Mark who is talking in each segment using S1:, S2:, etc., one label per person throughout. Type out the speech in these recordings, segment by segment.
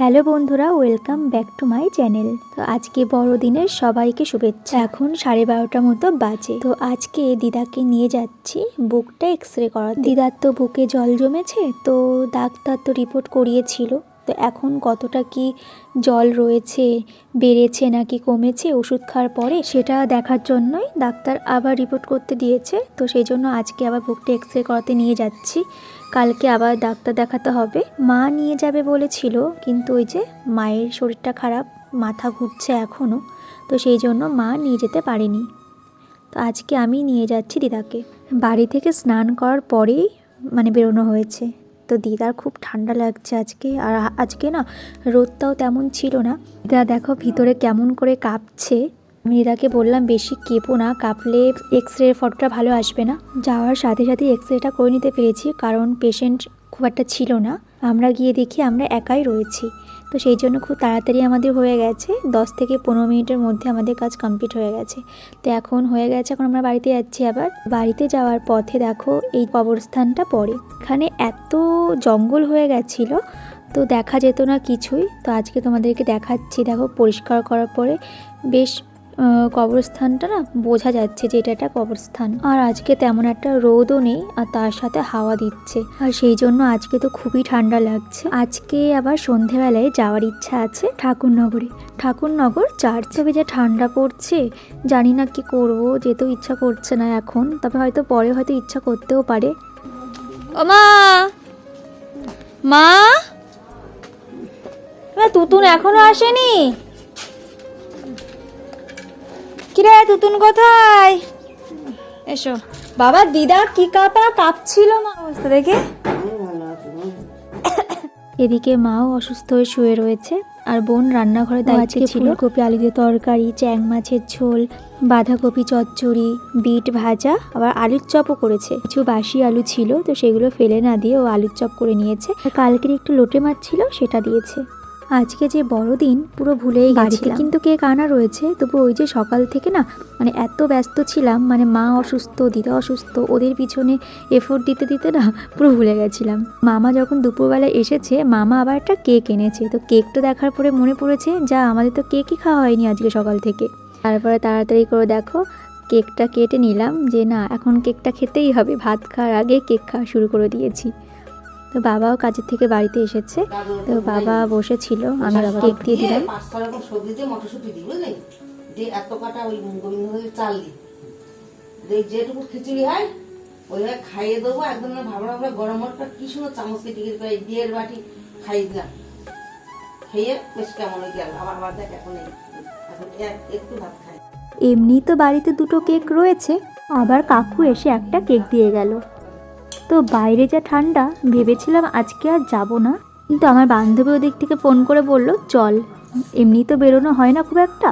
S1: Hello বন্ধুরা, welcome back to my channel. তো আজকে বড়দিনের সবাইকে শুভেচ্ছা। এখন সাড়ে বারোটা মতো বাজে। তো আজকে দিদাকে নিয়ে যাচ্ছি বুকটা এক্স রে করা দিদার তো বুকে জল জমেছে, তো ডাক্তার তো রিপোর্ট করিয়েছিল। তো এখন কতটা কি জল রয়েছে, বেড়েছে নাকি কমেছে ওষুধ খাওয়ার পরে সেটা দেখার জন্যই ডাক্তার আবার রিপোর্ট করতে দিয়েছে। তো সেই জন্য আজকে আবার বুকটা এক্স রে করাতে নিয়ে যাচ্ছি। কালকে আবার ডাক্তার দেখাতে হবে। মা নিয়ে যাবে বলেছিল, কিন্তু ওই যে মায়ের শরীরটা খারাপ, মাথা ঘুরছে এখনও তো সেই জন্য মা নিয়ে যেতে পারেনি। তো আজকে আমি নিয়ে যাচ্ছি দিদাকে। বাড়ি থেকে স্নান করার পরেই মানে বেরোনো হয়েছে। তো দিদার খুব ঠান্ডা লাগছে আজকে। আর আজকে না রোদটাও তেমন ছিল না। দিদা দেখো ভিতরে কেমন করে কাঁপছে। আমি দিদাকে বললাম, বেশি কেঁপো না, কাঁপলে এক্স রে ফটোটা ভালো আসবে না। যাওয়ার সাথে সাথে এক্স রেটা করে নিতে পেরেছি। কারণ পেশেন্ট খুব একটা ছিল না। আমরা গিয়ে দেখি আমরা একাই রয়েছি। তো সেই জন্য খুব তাড়াতাড়ি আমাদের হয়ে গেছে। দশ থেকে পনেরো মিনিটের মধ্যে আমাদের কাজ কমপ্লিট হয়ে গেছে। তো এখন হয়ে গেছে, এখন আমরা বাড়িতে যাচ্ছি আবার। বাড়িতে যাওয়ার পথে দেখো এই কবরস্থানটা পড়ে। এখানে এত জঙ্গল হয়ে গেছিল, তো দেখা যেত না কিছুই। তো আজকে তোমাদেরকে দেখাচ্ছি, দেখো পরিষ্কার করার পরে বেশ কবরস্থানটা না বোঝা যাচ্ছে যে এটা একটা কবরস্থান। আর আজকে তেমন একটা রোদও নেই আর তার সাথে হাওয়া দিচ্ছে। আর সেই জন্য আজকে তো খুবই ঠান্ডা লাগছে। আজকে আবার সন্ধেবেলায় যাওয়ার ইচ্ছা আছে ঠাকুরনগরে। ঠাকুরনগর তবে যে ঠান্ডা পড়ছে জানি না কি করব যেতেও ইচ্ছা করছে না এখন তবে হয়তো পরে হয়তো ইচ্ছা করতেও পারে।
S2: মা! মা, তুতুন এখনও আসেনি? কিরে তুতুন কোথায়? এসো। বাবা দিদা কি কাপা কাঁপছিল মা অবস্থা দেখে।
S1: এদিকে মাও অসুস্থ হয়ে শুয়ে রয়েছে আর বোন রান্নাঘরে দাঁড়িয়ে ছিল। ফুলকপি আলু দিয়ে তরকারি চ্যাং মাছের ঝোল বাঁধাকপি চচ্চড়ি বিট ভাজা আবার আলুর চপও করেছে। কিছু বাসি আলু ছিল তো সেগুলো ফেলে না দিয়ে ও আলুর চপ করে নিয়েছে। কালকের একটু লোটে মাছ ছিল সেটা দিয়েছে। আজকে যে বড়দিন পুরো ভুলেই বাড়িতে কিন্তু কেক আনা রয়েছে তবু ওই যে সকাল থেকে না মানে এত ব্যস্ত ছিলাম মানে মা অসুস্থ দিদা অসুস্থ ওদের পিছনে এফোর্ট দিতে দিতে না পুরো ভুলে গেছিলাম। মামা যখন দুপুরবেলা এসেছে মামা আবার একটা কেক এনেছে। তো কেকটা দেখার পরে মনে পড়েছে যা আমাদের তো কেকই খাওয়া হয়নি আজকে সকাল থেকে। তারপরে তাড়াতাড়ি করে দেখো কেকটা কেটে নিলাম যে না এখন কেকটা খেতেই হবে। ভাত খাওয়ার আগে কেক খাওয়া শুরু করে দিয়েছি। তো বাবাও কাজের থেকে বাড়িতে এসেছে। তো বাবা বসেছিল, আমি বাবা কেক দিয়ে দিলাম। এমনি তো বাড়িতে দুটো কেক রয়েছে, আবার কাকু এসে একটা কেক দিয়ে গেল। তো বাইরে যা ঠান্ডা, ভেবেছিলাম আজকে আর যাব না। কিন্তু আমার বান্ধবী ওদিক থেকে ফোন করে বলল, চল এমনি তো বেরোনো হয় না খুব একটা।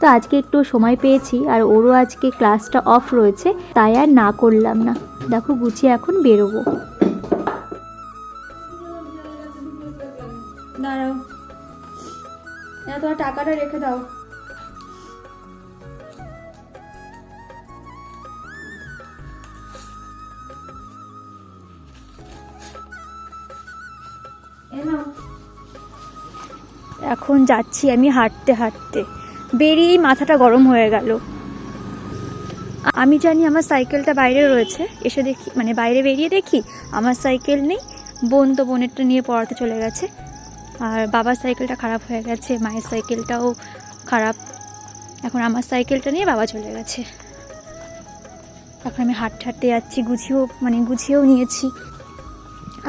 S1: তো আজকে একটু সময় পেয়েছি আর ওরও আজকে ক্লাসটা অফ রয়েছে, তাই আর না করলাম না। দেখো গুছিয়ে এখন বেরোবো।
S2: দাঁড়াও। টাকাটা রেখে দাও।
S1: এখন যাচ্ছি আমি হাঁটতে হাঁটতে। বেরিয়েই মাথাটা গরম হয়ে গেল। আমি জানি আমার সাইকেলটা বাইরে রয়েছে। এসে দেখি মানে বাইরে বেরিয়ে দেখি আমার সাইকেল নেই। বোন তো বোনেরটা নিয়ে পড়াতে চলে গেছে। আর বাবার সাইকেলটা খারাপ হয়ে গেছে, মায়ের সাইকেলটাও খারাপ। এখন আমার সাইকেলটা নিয়ে বাবা চলে গেছে। এখন আমি হাঁটতে হাঁটতে যাচ্ছি গুছিয়েও মানে গুছিয়েও নিয়েছি।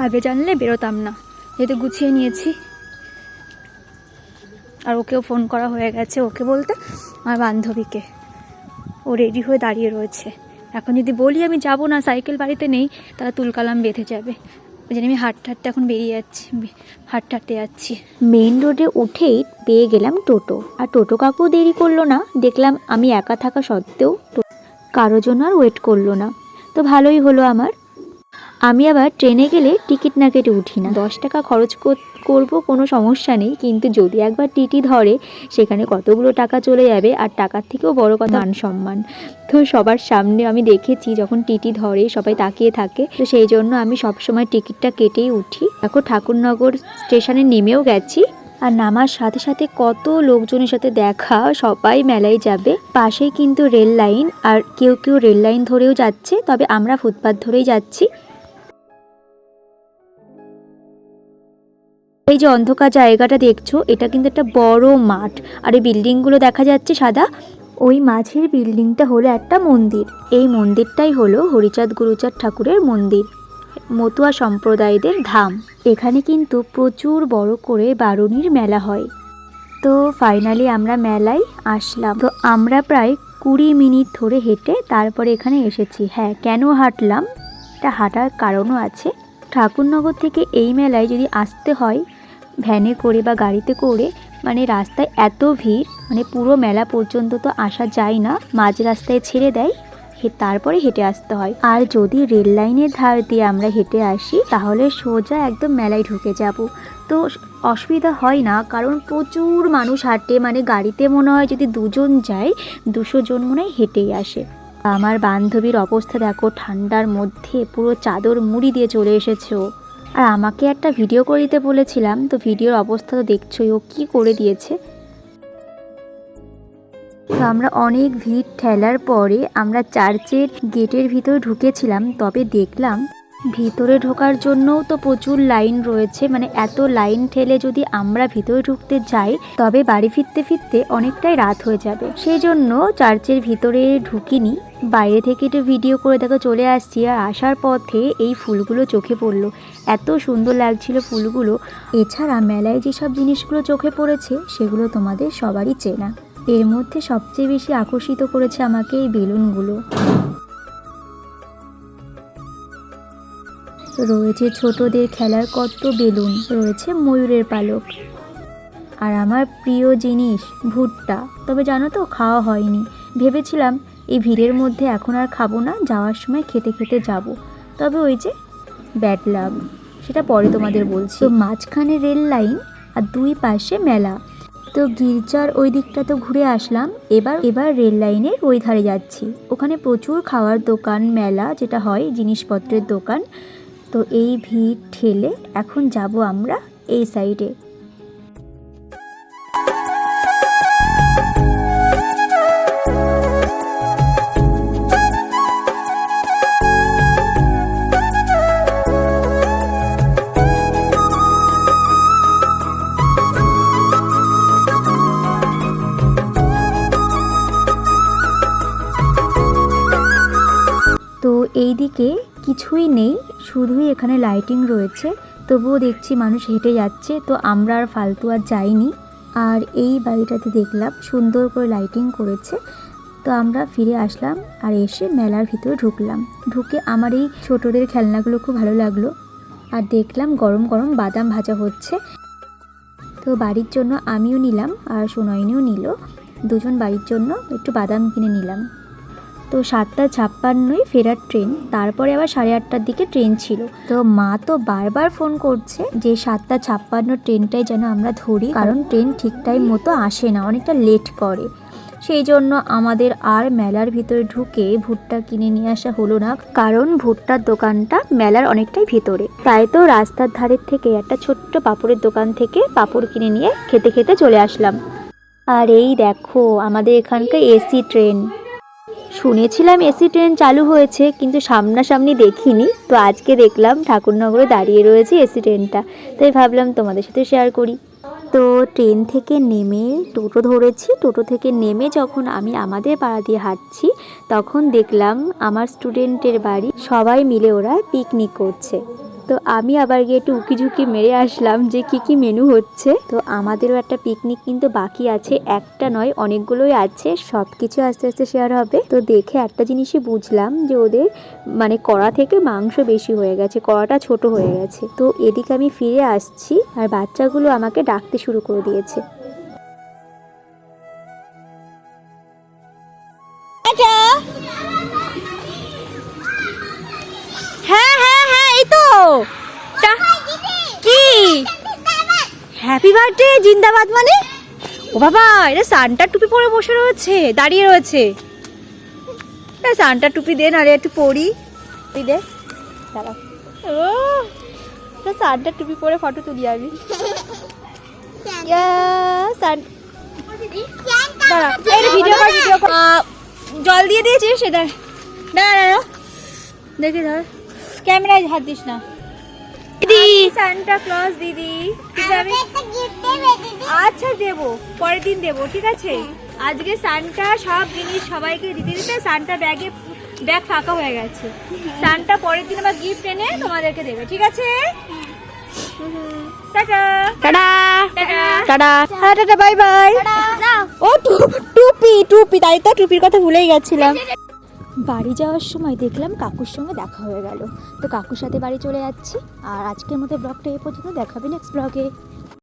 S1: আগে জানলে বেরোতাম না। যেহেতু গুছিয়ে নিয়েছি। আর ওকেও ফোন করা হয়ে গেছে ওকে বলতে, আমার বান্ধবীকে। ও রেডি হয়ে দাঁড়িয়ে রয়েছে। এখন যদি বলি আমি যাব না, সাইকেল বাড়িতে নেই, তাহলে তুলকালাম বেঁধে যাবে। ওই জন্য আমি হাঁটতে হাঁটতে এখন বেরিয়ে যাচ্ছি, হাঁটতে হাঁটতে যাচ্ছি। মেন রোডে উঠেই পেয়ে গেলাম টোটো। আর টোটো কাকু দেরি করল না। দেখলাম আমি একা থাকা সত্ত্বেও কারও জন্য আর ওয়েট করল না। তো ভালোই হলো আমার। আমি আবার ট্রেনে গেলে টিকিট না কেটে উঠি না। দশ টাকা খরচ কর- করব কোনো সমস্যা নেই, কিন্তু যদি একবার টিটি ধরে, সেখানে কতগুলো টাকা চলে যাবে আর টাকার থেকেও বড় কথা মান সম্মান। তো সবার সামনে আমি দেখেছি যখন টিটি ধরে, সবাই তাকিয়ে থাকে। তো সেই জন্য আমি সবসময় টিকিটটা কেটেই উঠি। এখন ঠাকুরনগর স্টেশনে নেমেও গেছি। আর নামার সাথে সাথে কত লোকজনের সাথে দেখা, সবাই মেলায় যাবে। পাশেই কিন্তু রেল লাইন, আর কেউ কেউ রেল লাইন ধরেও যাচ্ছে, তবে আমরা ফুটপাথ ধরেই যাচ্ছি। এই যে অন্ধকার জায়গাটা দেখছ, এটা কিন্তু একটা বড় মাঠ। আর এই বিল্ডিংগুলো দেখা যাচ্ছে সাদা। ওই মাঝের বিল্ডিংটা হলো একটা মন্দির। এই মন্দিরটাই হলো হরিচাঁদ গুরুচাঁদ ঠাকুরের মন্দির। মতুয়া সম্প্রদায়দের ধাম। এখানে কিন্তু প্রচুর বড় করে বারুনির মেলা হয়। তো ফাইনালি আমরা মেলায় আসলাম। তো আমরা প্রায় কুড়ি মিনিট ধরে হেঁটে তারপরে এখানে এসেছি। হ্যাঁ কেন হাঁটলাম? এটা হাঁটার কারণও আছে। ঠাকুরনগর থেকে এই মেলায় যদি আসতে হয় ভ্যানে করে বা গাড়িতে করে মানে রাস্তায় এত ভিড় মানে পুরো মেলা পর্যন্ত তো আসা যায় না। মাঝ রাস্তায় ছেড়ে দেয়, হে- তারপরে হেঁটে আসতে হয়। আর যদি রেল লাইনের ধার দিয়ে আমরা হেঁটে আসি, তাহলে সোজা একদম মেলায় ঢুকে যাব। তো অসুবিধা হয় না, কারণ প্রচুর মানুষ হাঁটে মানে গাড়িতে মনে হয় যদি দুজন যায়, দুশো জন মনে হয় হেঁটেই আসে। আমার বান্ধবীর অবস্থা দেখো, ঠান্ডার মধ্যে পুরো চাদর মুড়ি দিয়ে চলে এসেছে আর আমাকে একটা ভিডিও করে দিতে বলেছিলাম, তো ভিডিওর অবস্থা তো দেখছোই, ও কী করে দিয়েছে? তো আমরা অনেক ভিড় ঠেলার পরে আমরা চার্চের গেটের ভিতরে ঢুকেছিলাম, তবে দেখলাম ভিতরে ঢোকার জন্যও তো প্রচুর লাইন রয়েছে মানে এত লাইন ঠেলে যদি আমরা ভিতরে ঢুকতে যাই, তবে বাড়ি ফিরতে ফিরতে অনেকটাই রাত হয়ে যাবে। সেই জন্য চার্চের ভিতরে ঢুকিনি, বাইরে থেকে একটু ভিডিও করে দেখো চলে আসছি, আর আসার পথে এই ফুলগুলো চোখে পড়ল। এত সুন্দর লাগছিল ফুলগুলো। এছাড়া মেলায় যেসব জিনিসগুলো চোখে পড়েছে, সেগুলো তোমাদের সবারই চেনা। এর মধ্যে সবচেয়ে বেশি আকর্ষিত করেছে আমাকে এই বেলুনগুলো। রয়েছে ছোটদের খেলার কত বেলুন, রয়েছে ময়ূরের পালক। আর আমার প্রিয় জিনিস, ভুট্টা। তবে জানো তো, খাওয়া হয়নি। ভেবেছিলাম এই ভিড়ের মধ্যে এখন আর খাব না, যাওয়ার সময় খেতে খেতে যাব। তবে ওই যে ব্যাড লাভ সেটা পরে তোমাদের বলছি। তো মাঝখানে রেল লাইন আর দুই পাশে মেলা। তো গির্জার ওই দিকটা তো ঘুরে আসলাম। এবার এবার রেল লাইনের ওই ধারে যাচ্ছি। ওখানে প্রচুর খাওয়ার দোকান, মেলা যেটা হয়, জিনিসপত্রের দোকান। তো এই ভিড় ঠেলে এখন যাব আমরা এই সাইডে তো এই দিকে কিছুই নেই, শুধুই এখানে লাইটিং রয়েছে। তবুও দেখছি মানুষ হেঁটে যাচ্ছে, তো আমরা আর ফালতু আর যাইনি। আর এই বাড়িটাতে দেখলাম সুন্দর করে লাইটিং করেছে। তো আমরা ফিরে আসলাম আর এসে মেলার ভিতরে ঢুকলাম। ঢুকে আমার এই ছোটদের খেলনাগুলো খুব ভালো লাগল। আর দেখলাম গরম গরম বাদাম ভাজা হচ্ছে। তো বাড়ির জন্য আমিও নিলাম আর সোনয়নিও নিল। দুজন বাড়ির জন্য একটু বাদাম কিনে নিলাম। তো সাতটা ছাপ্পান্নই ফেরার ট্রেন, তারপরে আবার সাড়ে আটটার দিকে ট্রেন ছিল। তো মা তো বারবার ফোন করছে যে সাতটা ছাপ্পান্ন ট্রেনটাই যেন আমরা ধরি, কারণ ট্রেন ঠিক টাইম মতো আসে না, অনেকটা লেট করে। সেই জন্য আমাদের আর মেলার ভিতরে ঢুকে ভুট্টা কিনে নিয়ে আসা হলো না, কারণ ভুট্টার দোকানটা মেলার অনেকটাই ভিতরে। তাই তো রাস্তার ধারের থেকে একটা ছোট্ট পাপড়ের দোকান থেকে পাপড় কিনে নিয়ে খেতে খেতে চলে আসলাম। আর এই দেখো, আমাদের এখানকার এসি ট্রেন। শুনেছিলাম এসি ট্রেন চালু হয়েছে, কিন্তু সামনাসামনি দেখিনি। তো আজকে দেখলাম ঠাকুরনগরে দাঁড়িয়ে রয়েছে এসি ট্রেনটা। তাই ভাবলাম তোমাদের সাথে শেয়ার করি। তো ট্রেন থেকে নেমে, টোটো ধরেছি। টোটো থেকে নেমে যখন আমি আমাদের পাড়া দিয়ে হাঁটছি, তখন দেখলাম আমার স্টুডেন্টের বাড়ি সবাই মিলে ওরা পিকনিক করছে। তো আমি আবার গিয়ে একটু উকিঝুঁকি মেরে আসলাম যে কি কি মেনু হচ্ছে। তো আমাদেরও একটা পিকনিক কিন্তু বাকি আছে, একটা নয়, অনেকগুলোই আছে সব কিছু আস্তে আস্তে শেয়ার হবে। তো দেখে একটা জিনিসই বুঝলাম যে ওদের মানে কড়া থেকে মাংস বেশি হয়ে গেছে, কড়াটা ছোট হয়ে গেছে। তো এদিকে আমি ফিরে আসছি আর বাচ্চাগুলো আমাকে ডাকতে শুরু করে দিয়েছে।
S2: তো, কি? হ্যাপি বার্থডে জিন্দাবাদ মানে? ও বাবা, এটা সান্টার টুপি পরে বসে রয়েছে, দাঁড়িয়ে রয়েছে। এটা সান্টার টুপি দে, নাহলে একটু পরি। তুই দে দাঁড়াও ও, এটা সান্টার টুপি পরে ফটো তুলি আমি। সান- দাঁড়া, এই ভিডিও ভিডিও জল দিয়ে দিয়েছিস? সেটা না না না দেখি ধর। ক্যামেরায় হাত দিস না। দিদি। সান্টা ক্লজ দিদি। ঠিক আছে আচ্ছা দেবো। পরের দিন দেবো ঠিক আছে? আজকে সানটা সব জিনিস সবাইকে দিতে দিতে সানটা ব্যাগে ব্যাগ ফাঁকা হয়ে গেছে। সানটা পরের দিন আবার গিফট এনে তোমাদেরকে দেবে ঠিক আছে? টাটা।
S1: টাটা।
S2: টাটা।
S1: টাটা।
S2: হ্যাঁ বাই বাই। ও টু- টুপি টুপি। তাই তো টুপির কথা ভুলেই গেছিলাম।
S1: বাড়ি যাওয়ার সময় দেখলাম কাকুর সঙ্গে দেখা হয়ে গেল। তো কাকুর সাথে বাড়ি চলে যাচ্ছি। আর আজকের মধ্যে ব্লগটা এ পর্যন্ত দেখাবে নেক্সট ব্লগে